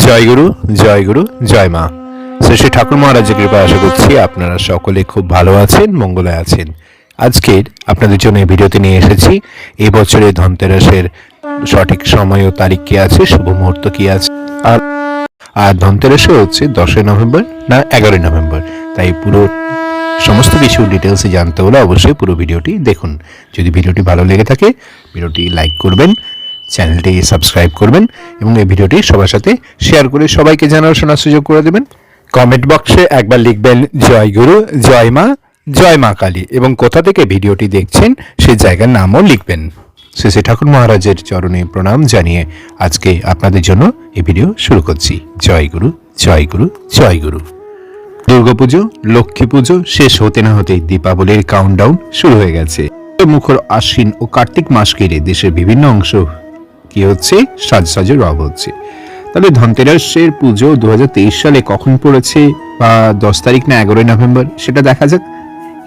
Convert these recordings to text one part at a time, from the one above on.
জয় গুরু জয় গুরু জয় মা। শ্রী শ্রী ঠাকুর মহারাজের কৃপা আশা করছি আপনারা সকলে খুব ভালো আছেন, মঙ্গলে আছেন। আজকের আপনাদের জন্য এই ভিডিওতে নিয়ে এসেছি, এই বছরের ধনতেরাসের সঠিক সময় ও তারিখ কি আছে, শুভ মুহূর্ত কি আছে, আর আর ধনতেরাসও হচ্ছে দশই নভেম্বর না এগারোই নভেম্বর। তাই পুরো সমস্ত কিছু ডিটেলসে জানতে হলে অবশ্যই পুরো ভিডিওটি দেখুন। যদি ভিডিওটি ভালো লেগে থাকে, ভিডিওটি লাইক করবেন চ্যানেলটি সাবস্ক্রাইব করবেন এবং এই ভিডিওটি সবার সাথে শেয়ার করে সবাইকে জানার শোনার সুযোগ করে দেবেন। কমেন্ট বক্সে একবার লিখবেন, জয় গুরু, জয় মা জয় মা কালী এবং কোথা থেকে ভিডিওটি দেখছেন সেই জায়গার নামও লিখবেন। শ্রী ঠাকুর মহারাজের চরণে প্রণাম জানিয়ে আজকে আপনাদের জন্য এই ভিডিও শুরু করছি। জয় গুরু জয় গুরু জয় গুরু। দুর্গাপুজো লক্ষ্মী পুজো শেষ হতে না হতেই দীপাবলির কাউন্টডাউন শুরু হয়ে গেছে। মুখর আশ্বিন ও কার্তিক মাস ঘিরে দেশের বিভিন্ন অংশ কি হচ্ছে? সাজসাজের রব হচ্ছে। তবে ধনতেরাসের পুজো দু সালে কখন পড়েছে বা দশ তারিখ না এগারোই নভেম্বর, সেটা দেখা যাক।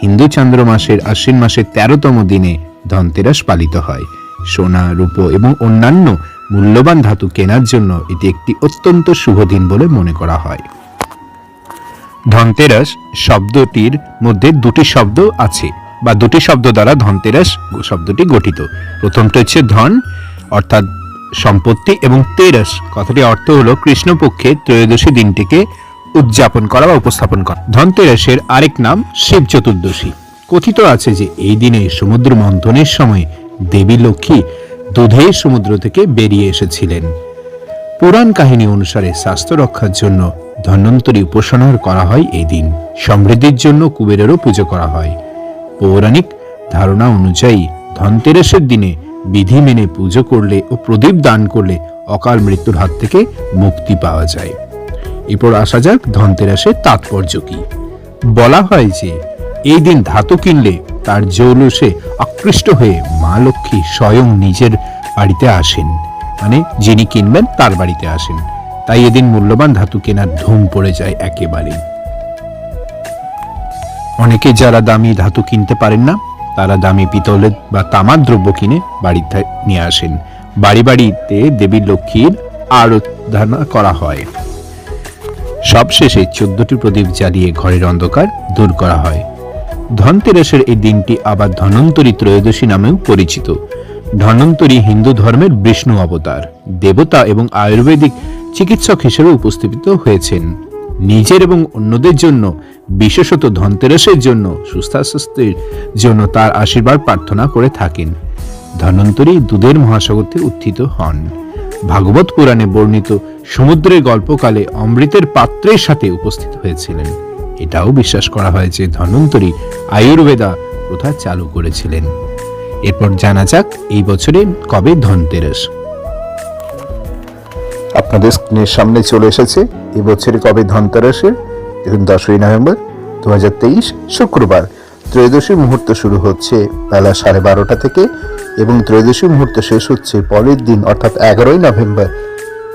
হিন্দু চন্দ্র মাসের আশ্বিন মাসের তেরোতম দিনে ধনতেরাস পালিত হয়। সোনা, রূপো এবং অন্যান্য মূল্যবান ধাতু কেনার জন্য এটি একটি অত্যন্ত শুভ দিন বলে মনে করা হয়। ধনতেরাস শব্দটির মধ্যে দুটি শব্দ আছে বা দুটি শব্দ দ্বারা ধনতেরাস শব্দটি গঠিত। প্রথমটি হচ্ছে ধন অর্থাৎ সম্পত্তি এবং তেরাস। কথাটি অর্থ হলো কৃষ্ণপক্ষের ত্রয়োদশী দিনটিকে উদযাপন করা বা উপস্থাপন করা। ধনতেরাসের আরেক নাম শিব চতুর্দশী। কথিত আছে যে এই দিনে সমুদ্র মন্থনের সময় দেবী লক্ষ্মী দুধের সমুদ্র থেকে বেরিয়ে এসেছিলেন। পুরাণ কাহিনী অনুসারে স্বাস্থ্য রক্ষার জন্য ধন্বন্তরী উপাসনা করা হয় এই দিন। সমৃদ্ধির জন্য কুবেরেরও পুজো করা হয়। পৌরাণিক ধারণা অনুযায়ী ধনতেরাসের দিনে বিধি মেনে পুজো করলে ও প্রদীপ দান করলে অকাল মৃত্যুর হাত থেকে মুক্তি পাওয়া যায়। এরপর আসা যাক ধনতেরাসের তাৎপর্য কি। বলা হয় যে, এই দিন ধাতু কিনলে তার জৌলুসে আকৃষ্ট হয়ে মা লক্ষ্মী স্বয়ং নিজের বাড়িতে আসেন। মানে যিনি কিনবেন তার বাড়িতে আসেন। তাই এদিন মূল্যবান ধাতু কেনার ধুম পড়ে যায় একেবারেই। অনেকে যারা দামি ধাতু কিনতে পারেন না তারা দামি পিতলের বা তামার দ্রব্য কিনে বাড়িতে নিয়ে আসেন। বাড়ি বাড়িতে দেবী লক্ষ্মীর আরাধনা করা হয়। সবশেষে চোদ্দটি প্রদীপ জ্বালিয়ে ঘরের অন্ধকার দূর করা হয়। ধনতেরাসের এই দিনটি আবার ধনন্তরী ত্রয়োদশী নামেও পরিচিত। ধনন্তরী হিন্দু ধর্মের বিষ্ণু অবতার, দেবতা এবং আয়ুর্বেদিক চিকিৎসক হিসেবে উপস্থাপিত হয়েছেন। নিজের এবং অন্যদের জন্য বিশেষত ধনতেরাসের জন্য, সুস্বাস্থ্যের জন্য তার আশীর্বাদ প্রার্থনা করে থাকেন। ধন্বন্তরী দুধের মহাসাগর থেকে উত্থিত হন। ভাগবত পুরাণে বর্ণিত সমুদ্রের গল্পকালে অমৃতের পাত্রের সাথে উপস্থিত হয়েছিলেন। এটাও বিশ্বাস করা হয় যে ধন্বন্তরী আয়ুর্বেদা প্রথা চালু করেছিলেন। এরপর জানা যাক এই বছরে কবে ধনতেরাস। আপনাদের স্ক্রিনের সামনে চলে এসেছে এবছরে কবে ধনতেরাসের দেখুন দশই নভেম্বর দু হাজার তেইশ শুক্রবার। ত্রয়োদশী মুহূর্ত শুরু হচ্ছে বেলা সাড়ে বারোটা থেকে এবং ত্রয়োদশী মুহূর্ত শেষ হচ্ছে পরের দিন, অর্থাৎ এগারোই নভেম্বর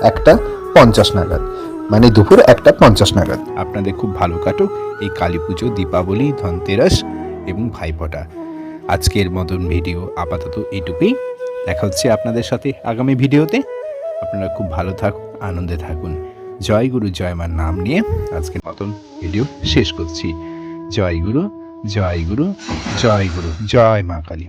একটা পঞ্চাশ নাগাদ। মানে দুপুর একটা পঞ্চাশ নাগাদ। আপনাদের খুব ভালো কাটুক। এই কালী পুজো, দীপাবলি, ধনতেরাস এবং ভাইফোঁটা। আজকের মতন ভিডিও আপাতত এটুকুই দেখা হচ্ছে আপনাদের সাথে আগামী ভিডিওতে। আপনারা খুব ভালো থাকুন, আনন্দে থাকুন। জয় গুরু, জয় মার নাম নিয়ে আজকে নতুন ভিডিও শেষ করছি। জয় গুরু জয় গুরু জয় গুরু, জয় মা কালী।